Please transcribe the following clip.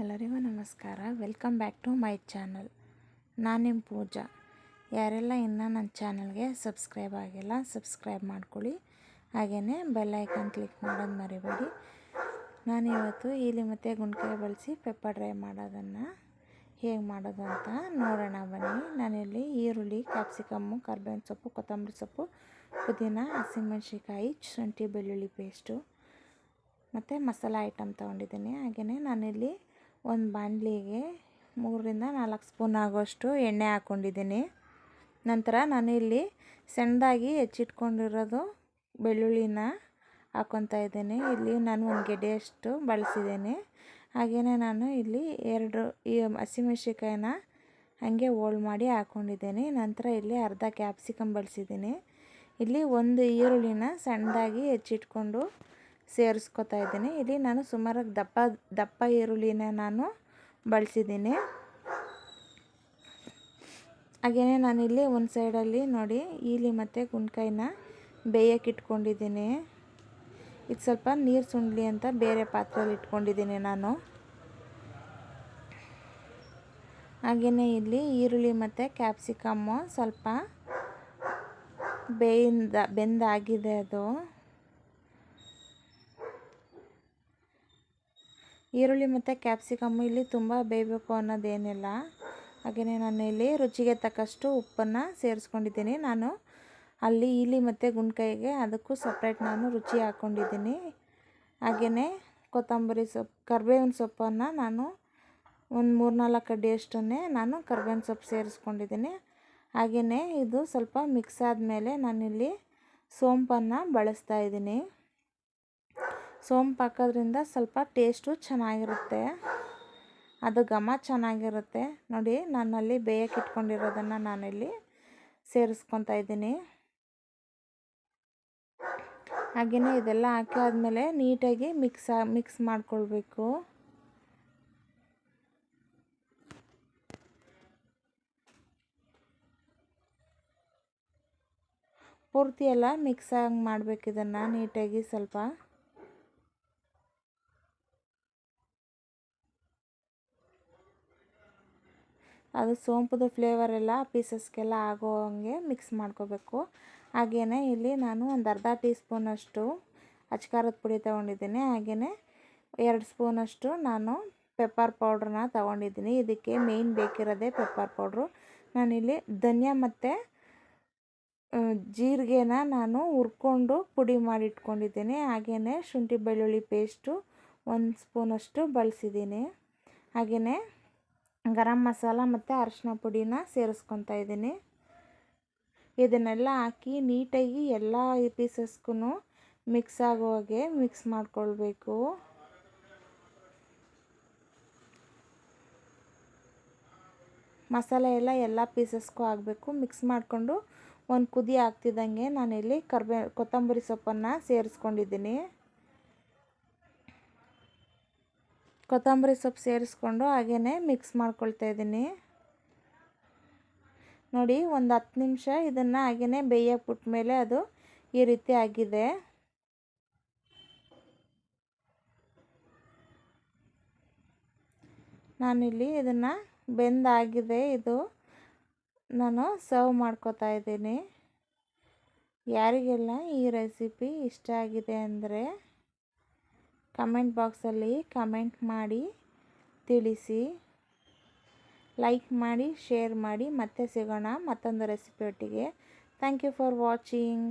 ಎಲ್ಲರಿಗೂ ನಮಸ್ಕಾರ. Welcome back to my channel ನಾನು ನಿಮ್ಮ ಪೂಜಾ. ಯಾರೆಲ್ಲ ಇನ್ನೂ ನನ್ನ ಚಾನಲ್ಗೆ ಸಬ್ಸ್ಕ್ರೈಬ್ ಆಗಿಲ್ಲ ಸಬ್ಸ್ಕ್ರೈಬ್ ಮಾಡ್ಕೊಳ್ಳಿ. ಹಾಗೆಯೇ ಬೆಲ್ ಐಕಾನ್ ಕ್ಲಿಕ್ ಮಾಡೋದು ಮರಿಬೇಡಿ. ನಾನು ಇವತ್ತು ಇಲ್ಲಿ ಮತ್ತು ಗುಂಡ್ಕಾಯಿ ಬಳಸಿ ಪೆಪ್ಪರ್ ಡ್ರೈ ಮಾಡೋದನ್ನು ಹೇಗೆ ಮಾಡೋದು ಅಂತ ನೋಡೋಣ ಬನ್ನಿ. ನಾನಿಲ್ಲಿ ಈರುಳ್ಳಿ ಕ್ಯಾಪ್ಸಿಕಮ್ಮು ಕರ್ಬೇವಿನ ಸೊಪ್ಪು, ಕೊತ್ತಂಬರಿ ಸೊಪ್ಪು, ಪುದೀನ ಹಸಿಮೆಣ್ಸಿಕಾಯಿ ಶುಂಠಿ, ಬೆಳ್ಳುಳ್ಳಿ ಪೇಸ್ಟು ಮತ್ತು ಮಸಾಲ ಐಟಮ್ ತೊಗೊಂಡಿದ್ದೀನಿ. ಹಾಗೆಯೇ ನಾನಿಲ್ಲಿ ಒಂದು ಬಾಣಲಿಗೆ ಮೂರರಿಂದ ನಾಲ್ಕು ಸ್ಪೂನ್ ಆಗೋಷ್ಟು ಎಣ್ಣೆ ಹಾಕ್ಕೊಂಡಿದ್ದೀನಿ. ನಂತರ ನಾನು ಇಲ್ಲಿ ಸಣ್ಣದಾಗಿ ಹೆಚ್ಚಿಟ್ಕೊಂಡಿರೋದು ಬೆಳ್ಳುಳ್ಳಿನ ಹಾಕ್ಕೊತಾ ಇದ್ದೀನಿ. ಇಲ್ಲಿ ನಾನು ಒಂದು ಗೆಡ್ಡೆಯಷ್ಟು ಬಳಸಿದ್ದೀನಿ. ಹಾಗೆಯೇ ನಾನು ಇಲ್ಲಿ ಎರಡು ಈ ಹಸಿಮೆಣ್ಸಿಕಾಯಿನ ಹಾಗೆ ಹೋಳು ಮಾಡಿ ಹಾಕ್ಕೊಂಡಿದ್ದೀನಿ. ನಂತರ ಇಲ್ಲಿ ಅರ್ಧ ಕ್ಯಾಪ್ಸಿಕಮ್ ಬಳಸಿದ್ದೀನಿ. ಇಲ್ಲಿ ಒಂದು ಈರುಳ್ಳಿನ ಸಣ್ಣದಾಗಿ ಹೆಚ್ಚಿಟ್ಕೊಂಡು ಸೇರಿಸ್ಕೊತಾ ಇದ್ದೀನಿ. ಇಲ್ಲಿ ನಾನು ಸುಮಾರಾಗಿ ದಪ್ಪ ದಪ್ಪ ಈರುಳ್ಳಿನ ನಾನು ಬಳಸಿದ್ದೀನಿ. ಹಾಗೆಯೇ ನಾನಿಲ್ಲಿ ಒಂದು ಸೈಡಲ್ಲಿ ನೋಡಿ ಈಲಿ ಮತ್ತು ಗುಂಡ್ಕಾಯಿನ ಬೇಯಕ್ಕೆ ಇಟ್ಕೊಂಡಿದ್ದೀನಿ. ಇದು ಸ್ವಲ್ಪ ನೀರು ಸುಂಡ್ಲಿ ಅಂತ ಬೇರೆ ಪಾತ್ರೆಯಲ್ಲಿ ಇಟ್ಕೊಂಡಿದ್ದೀನಿ ನಾನು. ಹಾಗೆಯೇ ಇಲ್ಲಿ ಈರುಳ್ಳಿ ಮತ್ತು ಕ್ಯಾಪ್ಸಿಕಮ್ಮು ಸ್ವಲ್ಪ ಬೇಯಿಂದ, ಬೆಂದಾಗಿದೆ ಅದು. ಈರುಳ್ಳಿ ಮತ್ತು ಕ್ಯಾಪ್ಸಿಕಮ್ಮು ಇಲ್ಲಿ ತುಂಬ ಬೇಯಬೇಕು ಅನ್ನೋದೇನಿಲ್ಲ. ಹಾಗೆಯೇ ನಾನು ಇಲ್ಲಿ ರುಚಿಗೆ ತಕ್ಕಷ್ಟು ಉಪ್ಪನ್ನು ಸೇರಿಸ್ಕೊಂಡಿದ್ದೀನಿ. ನಾನು ಅಲ್ಲಿ ಈಲಿ ಮತ್ತು ಗುಂಡ್ಕಾಯಿಗೆ ಅದಕ್ಕೂ ಸಪ್ರೇಟ್ ನಾನು ರುಚಿ ಹಾಕ್ಕೊಂಡಿದ್ದೀನಿ. ಹಾಗೆಯೇ ಕೊತ್ತಂಬರಿ ಸೊಪ್ಪು, ಕರ್ಬೇವಿನ ಸೊಪ್ಪನ್ನು ನಾನು ಒಂದು ಮೂರು ನಾಲ್ಕು ಅಡಿಯಷ್ಟನ್ನೇ ನಾನು ಕರ್ಬೇವಿನ ಸೊಪ್ಪು ಸೇರಿಸ್ಕೊಂಡಿದ್ದೀನಿ. ಹಾಗೆಯೇ ಇದು ಸ್ವಲ್ಪ ಮಿಕ್ಸ್ ಆದಮೇಲೆ ನಾನಿಲ್ಲಿ ಸೋಂಪನ್ನು ಬಳಸ್ತಾ ಇದ್ದೀನಿ. ಸೋಂಪು ಹಾಕೋದ್ರಿಂದ ಸ್ವಲ್ಪ ಟೇಸ್ಟು ಚೆನ್ನಾಗಿರುತ್ತೆ. ಅದು ಘಮ ಚೆನ್ನಾಗಿರುತ್ತೆ. ನೋಡಿ ನಾನಲ್ಲಿ ಬೇಯಕ್ಕೆ ಇಟ್ಕೊಂಡಿರೋದನ್ನು ನಾನಿಲ್ಲಿ ಸೇರಿಸ್ಕೊತಾ ಇದ್ದೀನಿ. ಹಾಗೆಯೇ ಇದೆಲ್ಲ ಹಾಕಿ ಆದಮೇಲೆ ನೀಟಾಗಿ ಮಿಕ್ಸ್ ಮಿಕ್ಸ್ ಮಾಡ್ಕೊಳ್ಬೇಕು. ಪೂರ್ತಿ ಎಲ್ಲ ಮಿಕ್ಸ್ ಆಗಿ ಮಾಡಬೇಕು ಇದನ್ನು ನೀಟಾಗಿ ಸ್ವಲ್ಪ. ಅದು ಸೋಂಪುದು ಫ್ಲೇವರ್ ಎಲ್ಲ ಪೀಸಸ್ಗೆಲ್ಲ ಆಗೋ ಹಂಗೆ ಮಿಕ್ಸ್ ಮಾಡ್ಕೋಬೇಕು. ಹಾಗೆಯೇ ಇಲ್ಲಿ ನಾನು ಒಂದು ಅರ್ಧ ಟೀ ಸ್ಪೂನಷ್ಟು ಅಚ್ಕಾರದ ಪುಡಿ ತೊಗೊಂಡಿದ್ದೀನಿ. ಹಾಗೆಯೇ ಎರಡು ಸ್ಪೂನಷ್ಟು ನಾನು ಪೆಪ್ಪರ್ ಪೌಡ್ರನ್ನ ತೊಗೊಂಡಿದ್ದೀನಿ. ಇದಕ್ಕೆ ಮೇಯ್ನ್ ಬೇಕಿರೋದೇ ಪೆಪ್ಪರ್ ಪೌಡ್ರು ನಾನಿಲ್ಲಿ ಧನಿಯಾ ಮತ್ತು ಜೀರಿಗೆನ ನಾನು ಹುರ್ಕೊಂಡು ಪುಡಿ ಮಾಡಿ ಇಟ್ಕೊಂಡಿದ್ದೀನಿ ಹಾಗೆಯೇ ಶುಂಠಿ ಬೆಳ್ಳುಳ್ಳಿ ಪೇಸ್ಟು ಒಂದು ಸ್ಪೂನಷ್ಟು ಬಳಸಿದ್ದೀನಿ. ಹಾಗೆಯೇ ಗರಂ ಮಸಾಲ ಮತ್ತು ಅರಶಿನ ಪುಡಿನ ಸೇರಿಸ್ಕೊತಾ ಇದ್ದೀನಿ. ಇದನ್ನೆಲ್ಲ ಹಾಕಿ ನೀಟಾಗಿ ಎಲ್ಲ ಪೀಸಸ್ಗೂ ಮಿಕ್ಸ್ ಆಗೋ ಹಾಗೆ ಮಿಕ್ಸ್ ಮಾಡ್ಕೊಳ್ಬೇಕು. ಮಸಾಲೆ ಎಲ್ಲ ಎಲ್ಲ ಪೀಸಸ್ಗೂ ಆಗಬೇಕು. ಮಿಕ್ಸ್ ಮಾಡಿಕೊಂಡು ಒಂದು ಕುದಿ ಆಗ್ತಿದ್ದಂಗೆ ನಾನಿಲ್ಲಿ ಕರ್ಬೇ ಕೊತ್ತಂಬರಿ ಸೊಪ್ಪನ್ನು ಸೇರಿಸ್ಕೊಂಡಿದ್ದೀನಿ. ಕೊತ್ತಂಬರಿ ಸೊಪ್ಪು ಸೇರಿಸ್ಕೊಂಡು ಹಾಗೆಯೇ ಮಿಕ್ಸ್ ಮಾಡ್ಕೊಳ್ತಾ ಇದ್ದೀನಿ. ನೋಡಿ, ಒಂದು ಹತ್ತು ನಿಮಿಷ ಇದನ್ನು ಹಾಗೆಯೇ ಬೇಯಕ್ಕೆ ಬಿಟ್ಟ ಅದು ಈ ರೀತಿ ಆಗಿದೆ. ನಾನಿಲ್ಲಿ ಇದನ್ನು ಬೆಂದಾಗಿದೆ. ಇದು ನಾನು ಸರ್ವ್ ಮಾಡ್ಕೋತಾ ಇದ್ದೀನಿ. ಯಾರಿಗೆಲ್ಲ ಈ ರೆಸಿಪಿ ಇಷ್ಟ ಆಗಿದೆ ಅಂದರೆ ಕಮೆಂಟ್ ಬಾಕ್ಸಲ್ಲಿ ಕಮೆಂಟ್ ಮಾಡಿ, ತಿಳಿಸಿ. ಲೈಕ್ ಮಾಡಿ, ಶೇರ್ ಮಾಡಿ, ಮತ್ತೆ ಸಿಗೋಣ ಮತ್ತೊಂದು ರೆಸಿಪಿಯೊಟ್ಟಿಗೆ. Thank you for watching.